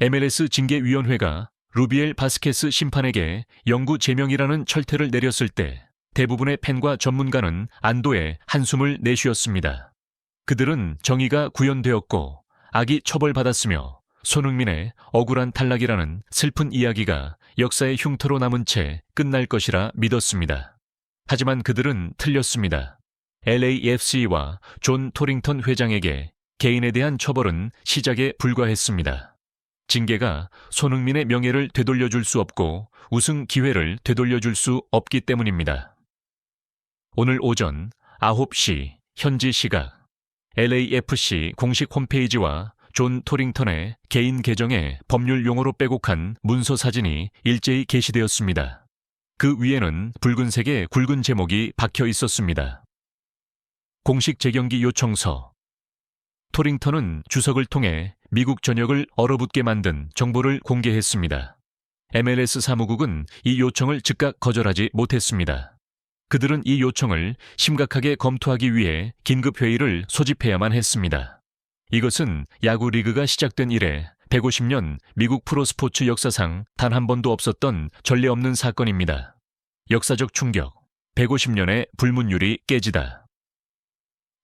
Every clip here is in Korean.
MLS 징계위원회가 루비엘 바스케스 심판에게 영구 제명이라는 철퇴를 내렸을 때 대부분의 팬과 전문가는 안도의 한숨을 내쉬었습니다. 그들은 정의가 구현되었고 악이 처벌받았으며 손흥민의 억울한 탈락이라는 슬픈 이야기가 역사의 흉터로 남은 채 끝날 것이라 믿었습니다. 하지만 그들은 틀렸습니다. LAFC와 존 토링턴 회장에게 개인에 대한 처벌은 시작에 불과했습니다. 징계가 손흥민의 명예를 되돌려줄 수 없고 우승 기회를 되돌려줄 수 없기 때문입니다. 오늘 오전 9시 현지 시각 LAFC 공식 홈페이지와 존 토링턴의 개인 계정에 법률 용어로 빼곡한 문서 사진이 일제히 게시되었습니다. 그 위에는 붉은색의 굵은 제목이 박혀 있었습니다. 공식 재경기 요청서. 토링턴은 주석을 통해 미국 전역을 얼어붙게 만든 정보를 공개했습니다. MLS 사무국은 이 요청을 즉각 거절하지 못했습니다. 그들은 이 요청을 심각하게 검토하기 위해 긴급회의를 소집해야만 했습니다. 이것은 야구 리그가 시작된 이래 150년 미국 프로스포츠 역사상 단 한 번도 없었던 전례 없는 사건입니다. 역사적 충격, 150년의 불문율이 깨지다.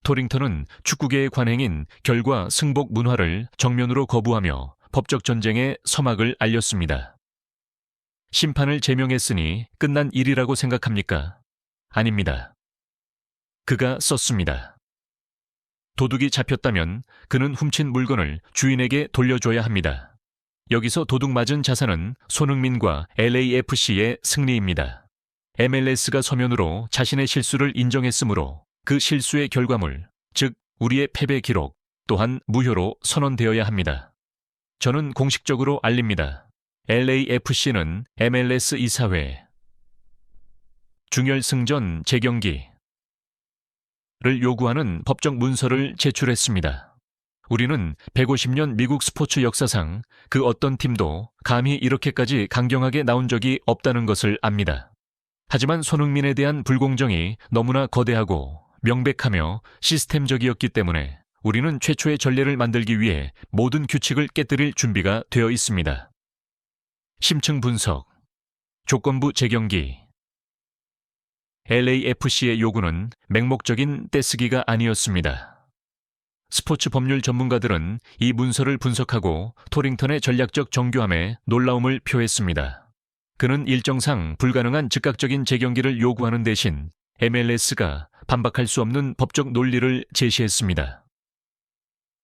토링턴은 축구계의 관행인 결과 승복 문화를 정면으로 거부하며 법적 전쟁의 서막을 알렸습니다. 심판을 제명했으니 끝난 일이라고 생각합니까? 아닙니다. 그가 썼습니다. 도둑이 잡혔다면 그는 훔친 물건을 주인에게 돌려줘야 합니다. 여기서 도둑 맞은 자산은 손흥민과 LAFC의 승리입니다. MLS가 서면으로 자신의 실수를 인정했으므로 그 실수의 결과물, 즉 우리의 패배 기록 또한 무효로 선언되어야 합니다. 저는 공식적으로 알립니다. LAFC는 MLS 이사회 중열승전 재경기 를 요구하는 법적 문서를 제출했습니다. 우리는 150년 미국 스포츠 역사상 그 어떤 팀도 감히 이렇게까지 강경하게 나온 적이 없다는 것을 압니다. 하지만 손흥민에 대한 불공정이 너무나 거대하고 명백하며 시스템적이었기 때문에 우리는 최초의 전례를 만들기 위해 모든 규칙을 깨뜨릴 준비가 되어 있습니다. 심층 분석, 조건부 재경기, LAFC의 요구는 맹목적인 떼쓰기가 아니었습니다. 스포츠 법률 전문가들은 이 문서를 분석하고 토링턴의 전략적 정교함에 놀라움을 표했습니다. 그는 일정상 불가능한 즉각적인 재경기를 요구하는 대신 MLS가 반박할 수 없는 법적 논리를 제시했습니다.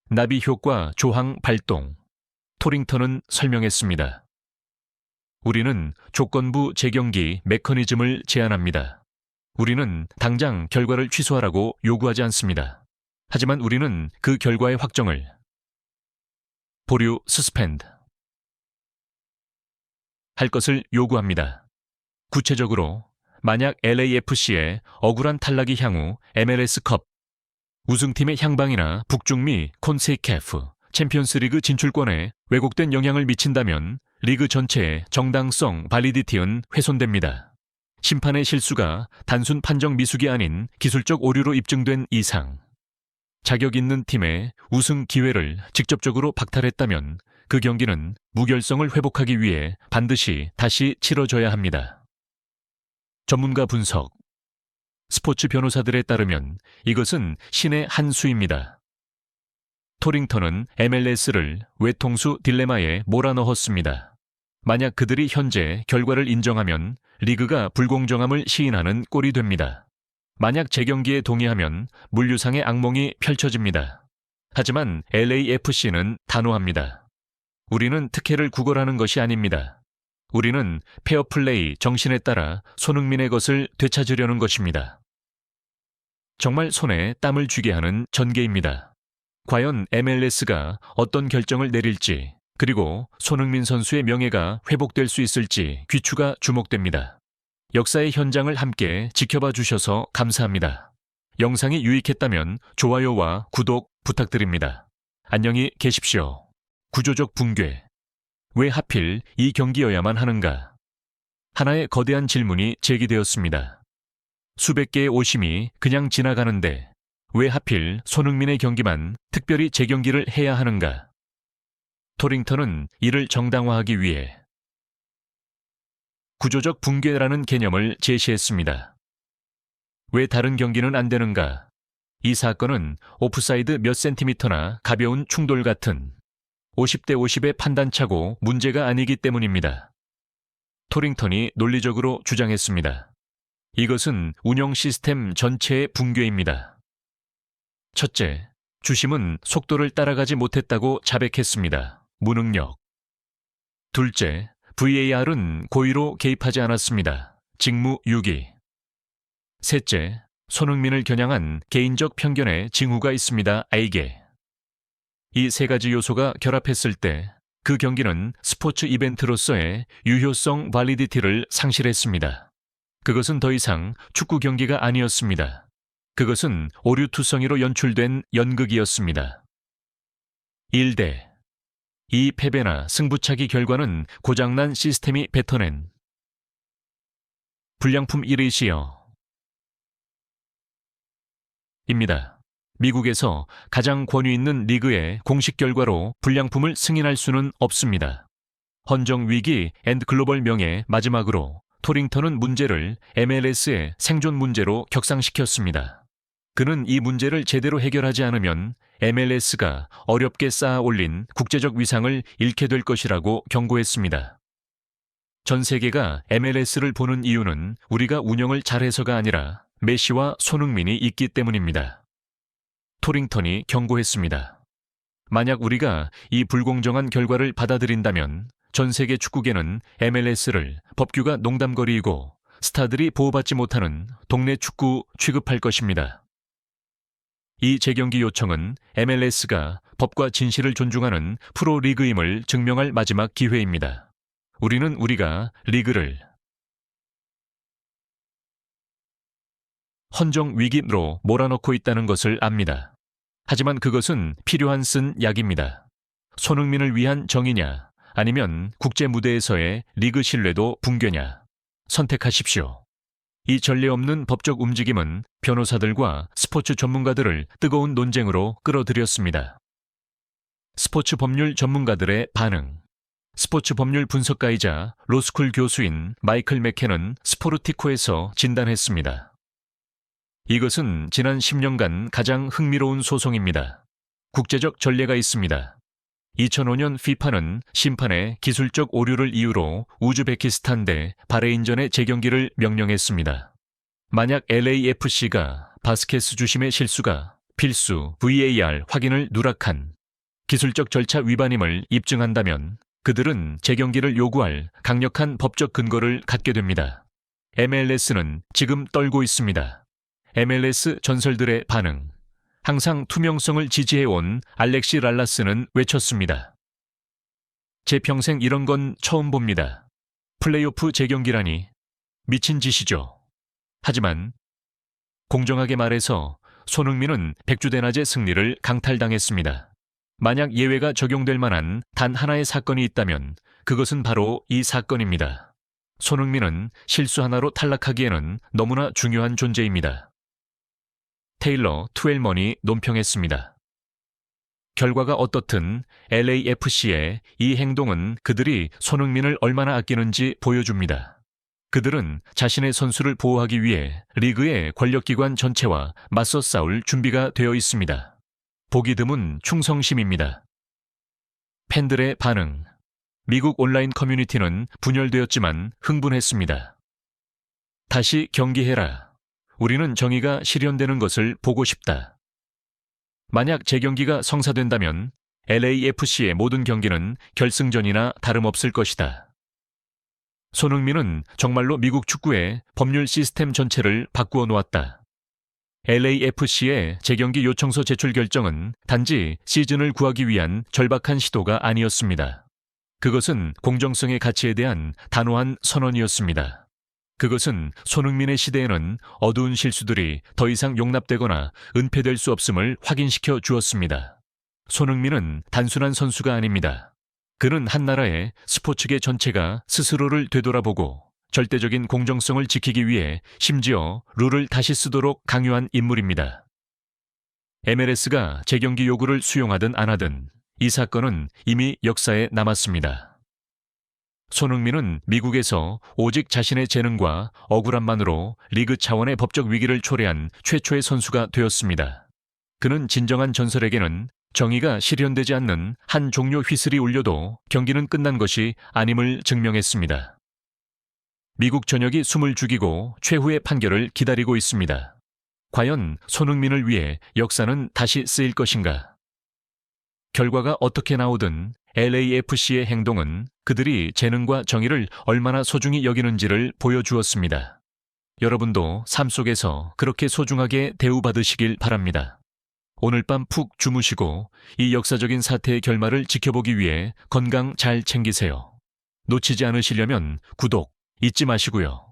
나비 효과 조항 발동. 토링턴은 설명했습니다. 우리는 조건부 재경기 메커니즘을 제안합니다. 우리는 당장 결과를 취소하라고 요구하지 않습니다. 하지만 우리는 그 결과의 확정을 보류 스스펜드 할 것을 요구합니다. 구체적으로 만약 LAFC의 억울한 탈락이 향후 MLS컵 우승팀의 향방이나 북중미 콘세이캐프 챔피언스리그 진출권에 왜곡된 영향을 미친다면 리그 전체의 정당성 발리디티는 훼손됩니다. 심판의 실수가 단순 판정 미숙이 아닌 기술적 오류로 입증된 이상, 자격 있는 팀의 우승 기회를 직접적으로 박탈했다면 그 경기는 무결성을 회복하기 위해 반드시 다시 치러져야 합니다. 전문가 분석. 스포츠 변호사들에 따르면 이것은 신의 한 수입니다. 토링턴은 MLS를 외통수 딜레마에 몰아넣었습니다. 만약 그들이 현재 결과를 인정하면 리그가 불공정함을 시인하는 꼴이 됩니다. 만약 재경기에 동의하면 물류상의 악몽이 펼쳐집니다. 하지만 LAFC는 단호합니다. 우리는 특혜를 구걸하는 것이 아닙니다. 우리는 페어플레이 정신에 따라 손흥민의 것을 되찾으려는 것입니다. 정말 손에 땀을 쥐게 하는 전개입니다. 과연 MLS가 어떤 결정을 내릴지 그리고 손흥민 선수의 명예가 회복될 수 있을지 귀추가 주목됩니다. 역사의 현장을 함께 지켜봐 주셔서 감사합니다. 영상이 유익했다면 좋아요와 구독 부탁드립니다. 안녕히 계십시오. 구조적 붕괴. 왜 하필 이 경기여야만 하는가? 하나의 거대한 질문이 제기되었습니다. 수백 개의 오심이 그냥 지나가는데 왜 하필 손흥민의 경기만 특별히 재경기를 해야 하는가? 토링턴은 이를 정당화하기 위해 구조적 붕괴라는 개념을 제시했습니다. 왜 다른 경기는 안 되는가? 이 사건은 오프사이드 몇 센티미터나 가벼운 충돌 같은 50대 50의 판단차고 문제가 아니기 때문입니다. 토링턴이 논리적으로 주장했습니다. 이것은 운영 시스템 전체의 붕괴입니다. 첫째, 주심은 속도를 따라가지 못했다고 자백했습니다. 무능력. 둘째, VAR은 고의로 개입하지 않았습니다. 직무 유기. 셋째, 손흥민을 겨냥한 개인적 편견의 징후가 있습니다. 알게. 이 세 가지 요소가 결합했을 때 그 경기는 스포츠 이벤트로서의 유효성 발리디티를 상실했습니다. 그것은 더 이상 축구 경기가 아니었습니다. 그것은 오류투성이로 연출된 연극이었습니다. 1대 이 패배나 승부차기 결과는 고장난 시스템이 뱉어낸 불량품 1의 시여 입니다. 미국에서 가장 권위 있는 리그의 공식 결과로 불량품을 승인할 수는 없습니다. 헌정 위기 앤드 글로벌 명예 마지막으로 토링턴은 문제를 MLS의 생존 문제로 격상시켰습니다. 그는 이 문제를 제대로 해결하지 않으면 MLS가 어렵게 쌓아 올린 국제적 위상을 잃게 될 것이라고 경고했습니다. 전 세계가 MLS를 보는 이유는 우리가 운영을 잘해서가 아니라 메시와 손흥민이 있기 때문입니다. 토링턴이 경고했습니다. 만약 우리가 이 불공정한 결과를 받아들인다면 전 세계 축구계는 MLS를 법규가 농담거리이고 스타들이 보호받지 못하는 동네 축구 취급할 것입니다. 이 재경기 요청은 MLS가 법과 진실을 존중하는 프로리그임을 증명할 마지막 기회입니다. 우리는 우리가 리그를 헌정 위기로 몰아넣고 있다는 것을 압니다. 하지만 그것은 필요한 쓴 약입니다. 손흥민을 위한 정의냐, 아니면 국제 무대에서의 리그 신뢰도 붕괴냐. 선택하십시오. 이 전례 없는 법적 움직임은 변호사들과 스포츠 전문가들을 뜨거운 논쟁으로 끌어들였습니다. 스포츠 법률 전문가들의 반응. 스포츠 법률 분석가이자 로스쿨 교수인 마이클 맥켄은 스포르티코에서 진단했습니다. 이것은 지난 10년간 가장 흥미로운 소송입니다. 국제적 전례가 있습니다. 2005년 FIFA는 심판의 기술적 오류를 이유로 우즈베키스탄 대 바레인전의 재경기를 명령했습니다. 만약 LAFC가 바스케스 주심의 실수가 필수 VAR 확인을 누락한 기술적 절차 위반임을 입증한다면 그들은 재경기를 요구할 강력한 법적 근거를 갖게 됩니다. MLS는 지금 떨고 있습니다. MLS 전설들의 반응. 항상 투명성을 지지해온 알렉시 랄라스는 외쳤습니다. 제 평생 이런 건 처음 봅니다. 플레이오프 재경기라니 미친 짓이죠. 하지만 공정하게 말해서 손흥민은 백주대낮의 승리를 강탈당했습니다. 만약 예외가 적용될 만한 단 하나의 사건이 있다면 그것은 바로 이 사건입니다. 손흥민은 실수 하나로 탈락하기에는 너무나 중요한 존재입니다. 테일러 투엘먼이 논평했습니다. 결과가 어떻든 LAFC의 이 행동은 그들이 손흥민을 얼마나 아끼는지 보여줍니다. 그들은 자신의 선수를 보호하기 위해 리그의 권력기관 전체와 맞서 싸울 준비가 되어 있습니다. 보기 드문 충성심입니다. 팬들의 반응. 미국 온라인 커뮤니티는 분열되었지만 흥분했습니다. 다시 경기해라. 우리는 정의가 실현되는 것을 보고 싶다. 만약 재경기가 성사된다면 LAFC의 모든 경기는 결승전이나 다름없을 것이다. 손흥민은 정말로 미국 축구의 법률 시스템 전체를 바꾸어 놓았다. LAFC의 재경기 요청서 제출 결정은 단지 시즌을 구하기 위한 절박한 시도가 아니었습니다. 그것은 공정성의 가치에 대한 단호한 선언이었습니다. 그것은 손흥민의 시대에는 어두운 실수들이 더 이상 용납되거나 은폐될 수 없음을 확인시켜 주었습니다. 손흥민은 단순한 선수가 아닙니다. 그는 한 나라의 스포츠계 전체가 스스로를 되돌아보고 절대적인 공정성을 지키기 위해 심지어 룰을 다시 쓰도록 강요한 인물입니다. MLS가 재경기 요구를 수용하든 안 하든 이 사건은 이미 역사에 남았습니다. 손흥민은 미국에서 오직 자신의 재능과 억울함만으로 리그 차원의 법적 위기를 초래한 최초의 선수가 되었습니다. 그는 진정한 전설에게는 정의가 실현되지 않는 한 종료 휘슬이 울려도 경기는 끝난 것이 아님을 증명했습니다. 미국 전역이 숨을 죽이고 최후의 판결을 기다리고 있습니다. 과연 손흥민을 위해 역사는 다시 쓰일 것인가? 결과가 어떻게 나오든 LAFC의 행동은 그들이 재능과 정의를 얼마나 소중히 여기는지를 보여주었습니다. 여러분도 삶 속에서 그렇게 소중하게 대우받으시길 바랍니다. 오늘 밤 푹 주무시고 이 역사적인 사태의 결말을 지켜보기 위해 건강 잘 챙기세요. 놓치지 않으시려면 구독 잊지 마시고요.